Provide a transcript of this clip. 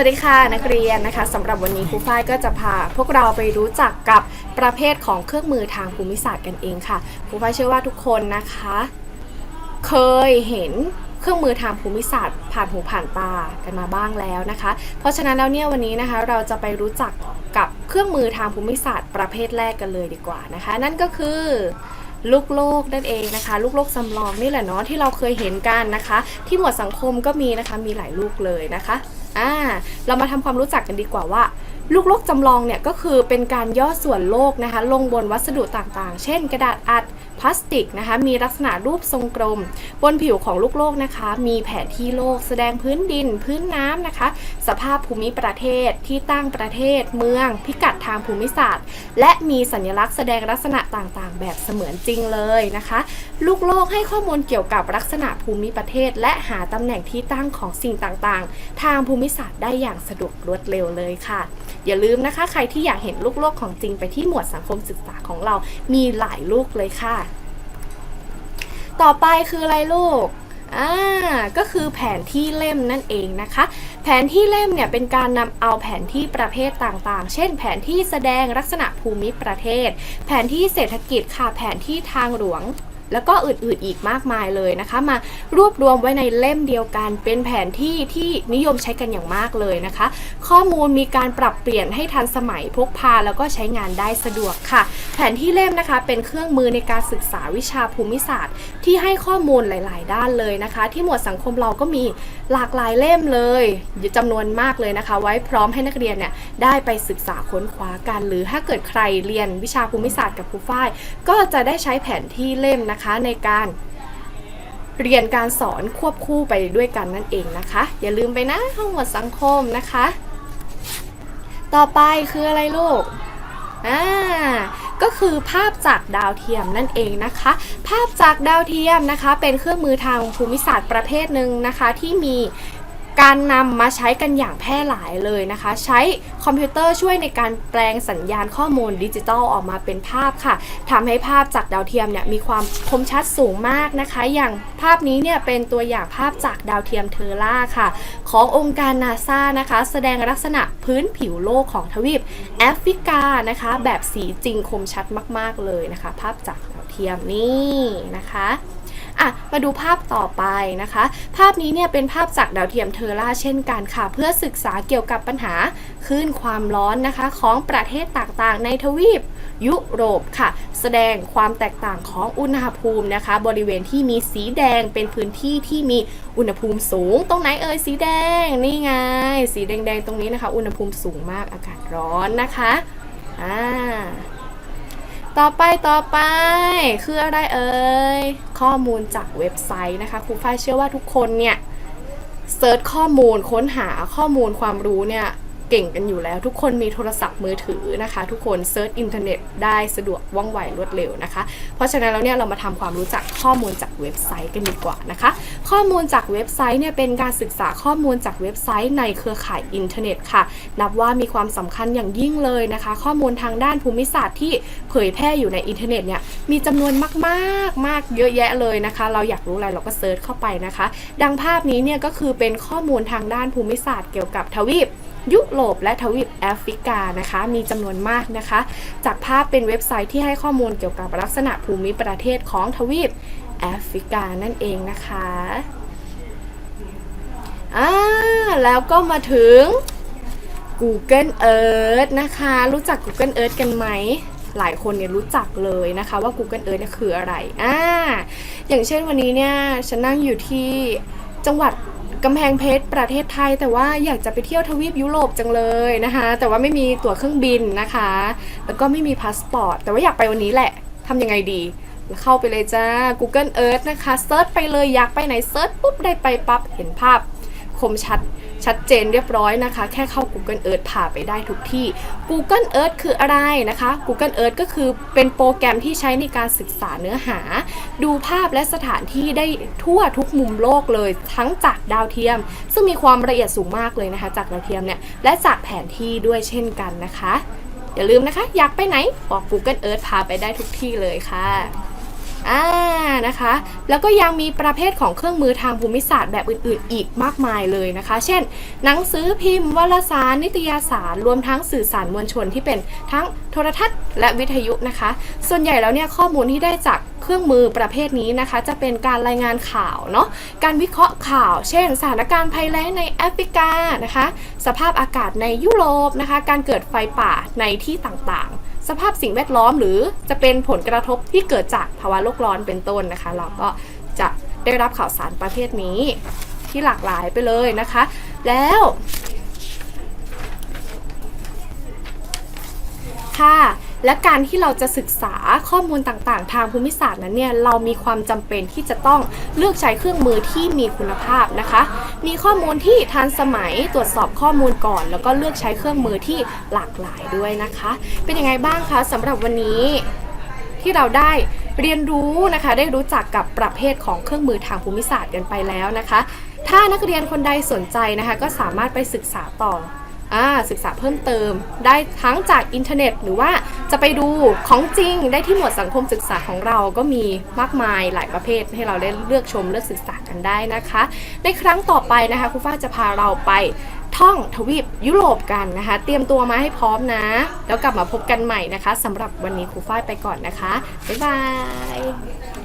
วัสดีค่ะนักเรียนนะคะสำหรับวันนี้ครูฝ้ายก็จะพาพวกเราไปรู้จักกับประเภทของเครื่องมือทางภูมิศาสตร์กันเองค่ะครูฝ้ายเชื่อว่าทุกคนนะคะ เคยเห็นเครื่องมือทางภูมิศาสตร์ ผ่านหูผ่านตากันมาบ้างแล้วนะคะ เพราะฉะนั้นแล้วเนี่ยวันนี้นะคะเราจะไปรู้จักกับเครื่องมือทางภูมิศาสตร์ ประเภทแรกกันเลยดีกว่านะคะ นั่นก็คือลูกโลกนั่นเองนะคะ ลูกโลกสำรองนี่แหละเนาะที่เราเคยเห็นกันนะคะ ที่หมวดสังคมก็มีนะคะมีหลายลูกเลยนะคะ อ่า เรามาทำความรู้จักกันดีกว่าว่า ลูกโลกจำลองเนี่ยก็คือเป็นการย่อส่วนโลกนะคะลงบนวัสดุต่างๆ เช่น กระดาษอัดพลาสติกนะคะมีลักษณะรูปทรงกลม บนผิวของลูกโลกนะคะ มีแผนที่โลกแสดงพื้นดินพื้นน้ำนะคะ สภาพภูมิประเทศที่ตั้งประเทศ เมือง พิกัดทางภูมิศาสตร์ และมีสัญลักษณ์แสดงลักษณะต่างๆ แบบเสมือนจริงเลยนะคะ ลูกโลกให้ข้อมูลเกี่ยวกับลักษณะภูมิประเทศ และหาตำแหน่งที่ตั้งของสิ่งต่างๆ ทางภูมิศาสตร์ได้อย่างสะดวกรวดเร็วเลยค่ะ อย่าลืมนะคะ ใครที่อยากเห็นลูกโลกของจริงไปที่หมวดสังคมศึกษาของเรามีหลายลูกเลยค่ะ ต่อไปคืออะไรลูกอ่าก็คือแผนที่เล่มนั่นเองนะคะ แผนที่เล่มเนี่ยเป็นการนำเอาแผนที่ประเภทต่างๆ เช่น แผนที่แสดงลักษณะภูมิประเทศ แผนที่เศรษฐกิจค่ะ แผนที่ทางหลวง แล้วก็อื่นๆอีกมากมายเลยนะคะ มารวบรวมไว้ในเล่มเดียวกันเป็นแผนที่ที่นิยมใช้กันอย่างมากเลยนะคะ ข้อมูลมีการปรับเปลี่ยนให้ทันสมัยพกพาแล้วก็ใช้งานได้สะดวกค่ะ แผนที่เล่มนะคะ เป็นเครื่องมือในการศึกษาวิชาภูมิศาสตร์ ที่ให้ข้อมูลหลาย ๆ ด้านเลยนะคะ ที่หมวดสังคมเราก็มีหลากหลายเล่มเลยจำนวนมากเลยนะคะ ไว้พร้อมให้นักเรียนเนี่ยได้ไปศึกษาค้นคว้ากัน หรือถ้าเกิดใครเรียนวิชาภูมิศาสตร์กับครูฝ้ายก็จะได้ใช้แผนที่เล่มนะคะในการเรียนการสอนควบคู่ไปด้วยกันนั่นเองนะคะ อย่าลืมไปนะห้องหมวดสังคมนะคะ ต่อไปคืออะไรลูกอ่าก็คือภาพจากดาวเทียมนั่นเองนะคะ ภาพจากดาวเทียมนะคะ เป็นเครื่องมือทางภูมิศาสตร์ประเภทหนึ่งนะคะ ที่มี การนำมาใช้กันอย่างแพร่หลายเลยนะคะ ใช้คอมพิวเตอร์ช่วยในการแปลงสัญญาณข้อมูลดิจิตอลออกมาเป็นภาพค่ะทำให้ภาพจากดาวเทียมเนี่ยมีความคมชัดสูงมากนะคะ อย่างภาพนี้เนี่ยเป็นตัวอย่างภาพจากดาวเทียมเทอร่าค่ะ ขององค์การนาซานะคะ แสดงลักษณะพื้นผิวโลกของทวีปแอฟริกานะคะ แบบสีจริงคมชัดมาก ๆ เลยนะคะ ภาพจากดาวเทียมนี่นะคะ อะมาดูภาพต่อไปนะคะ ภาพนี้เนี่ยเป็นภาพจากดาวเทียมเทอร่าเช่นกันค่ะ เพื่อศึกษาเกี่ยวกับปัญหาคลื่นความร้อนนะคะ ของประเทศต่างๆ ในทวีปยุโรปค่ะ แสดงความแตกต่างของอุณหภูมินะคะ บริเวณที่มีสีแดงเป็นพื้นที่ที่มีอุณหภูมิสูง ตรงไหนเอ่ยสีแดงนี่ไง สีแดงๆตรงนี้นะคะ อุณหภูมิสูงมากอากาศร้อนนะคะอ่า ต่อไปต่อไปคืออะไรเอ่ยข้อมูลจากเว็บไซต์นะคะครูฝ้ายเชื่อว่าทุกคนเนี่ยเซิร์ชข้อมูลค้นหาข้อมูลความรู้เนี่ย เก่งกันอยู่แล้ว ทุกคนมีโทรศัพท์มือถือนะคะ ทุกคนเซิร์ชอินเทอร์เน็ตได้สะดวกว่องไวรวดเร็วนะคะ เพราะฉะนั้นแล้วเนี่ยเรามาทำความรู้จักข้อมูลจากเว็บไซต์กันดีกว่านะคะ ข้อมูลจากเว็บไซต์เนี่ยเป็นการศึกษาข้อมูลจากเว็บไซต์ในเครือข่ายอินเทอร์เน็ตค่ะ นับว่ามีความสำคัญอย่างยิ่งเลยนะคะ ข้อมูลทางด้านภูมิศาสตร์ที่เผยแพร่อยู่ในอินเทอร์เน็ตเนี่ยมีจำนวนมากๆมากเยอะแยะเลยนะคะ เราอยากรู้อะไรเราก็เซิร์ชเข้าไปนะคะ ดังภาพนี้เนี่ยก็คือเป็นข้อมูลทางด้านภูมิศาสตร์เกี่ยวกับทวีป ยุโรปและทวีปแอฟริกานะคะ มีจำนวนมากนะคะ จากภาพเป็นเว็บไซต์ที่ให้ข้อมูลเกี่ยวกับลักษณะภูมิประเทศของทวีปแอฟริกานั่นเองนะคะอ่าแล้วก็มาถึง Google Earth นะคะ รู้จัก Google Earth กันไหมหลายคนเนี่ยรู้จักเลยนะคะว่า Google Earth เนี่ยคืออะไรอ่าอย่างเช่นวันนี้เนี่ยฉันนั่งอยู่ที่จังหวัด กำแพงเพชรประเทศไทย แต่ว่าอยากจะไปเที่ยวทวีปยุโรปจังเลยนะคะ แต่ว่าไม่มีตั๋วเครื่องบินนะคะ แล้วก็ไม่มีพาสปอร์ต แต่ว่าอยากไปวันนี้แหละทำยังไงดีเข้าไปเลยจ้า Google Earth นะคะเซิร์ชไปเลยอยากไปไหนเซิร์ชปุ๊บได้ไปปั๊บเห็นภาพ คมชัดชัดเจนเรียบร้อยนะคะ แค่เข้า Google Earth พาไปได้ทุกที่ Google Earth คืออะไรนะคะ Google Earth ก็คือเป็นโปรแกรมที่ใช้ในการศึกษาเนื้อหา ดูภาพและสถานที่ได้ทั่วทุกมุมโลกเลย ทั้งจากดาวเทียม ซึ่งมีความละเอียดสูงมากเลยนะคะ จากดาวเทียมเนี่ยและจากแผนที่ด้วยเช่นกันนะคะ อย่าลืมนะคะ อยากไปไหนบอก Google Earth พาไปได้ทุกที่เลยค่ะ อ่านะคะ แล้วก็ยังมีประเภทของเครื่องมือทางภูมิศาสตร์แบบอื่นๆ อีกมากมายเลยนะคะ เช่น หนังสือพิมพ์ วารสาร นิตยสาร รวมทั้งสื่อสารมวลชนที่เป็นทั้งโทรทัศน์ และวิทยุนะคะ ส่วนใหญ่แล้วเนี่ยข้อมูลที่ได้จากเครื่องมือประเภทนี้นะคะ จะเป็นการรายงานข่าวเนาะ การวิเคราะห์ข่าว เช่น สถานการณ์ภัยแล้งในแอฟริกานะคะ สภาพอากาศในยุโรปนะคะ การเกิดไฟป่าในที่ต่างๆ สภาพสิ่งแวดล้อมหรือจะเป็นผลกระทบที่เกิดจากภาวะโลกร้อนเป็นต้นนะคะ เราก็จะได้รับข่าวสารประเภทนี้ที่หลากหลายไปเลยนะคะ แล้วค่ะ และการที่เราจะศึกษาข้อมูลต่างๆ ทางภูมิศาสตร์นั้นเนี่ยเรามีความจำเป็นที่จะต้องเลือกใช้เครื่องมือที่มีคุณภาพนะคะ มีข้อมูลที่ทันสมัยตรวจสอบข้อมูลก่อน แล้วก็เลือกใช้เครื่องมือที่หลากหลายด้วยนะคะ เป็นยังไงบ้างคะสำหรับวันนี้ที่เราได้เรียนรู้นะคะ ได้รู้จักกับประเภทของเครื่องมือทางภูมิศาสตร์กันไปแล้วนะคะ ถ้านักเรียนคนใดสนใจนะคะ ก็สามารถไปศึกษาต่อ ศึกษาเพิ่มเติม ได้ทั้งจากอินเทอร์เน็ต หรือว่าจะไปดูของจริงได้ที่หมวดสังคมศึกษาของเราก็มีมากมายหลายประเภท ให้เราได้เลือกชมเลือกศึกษากันได้นะคะ ในครั้งต่อไปนะคะครูฟ้าจะพาเราไปท่องทวีปยุโรปกันนะคะ เตรียมตัวมาให้พร้อมนะ แล้วกลับมาพบกันใหม่นะคะสำหรับวันนี้ครูฝ้ายไปก่อนนะคะ บ๊ายบาย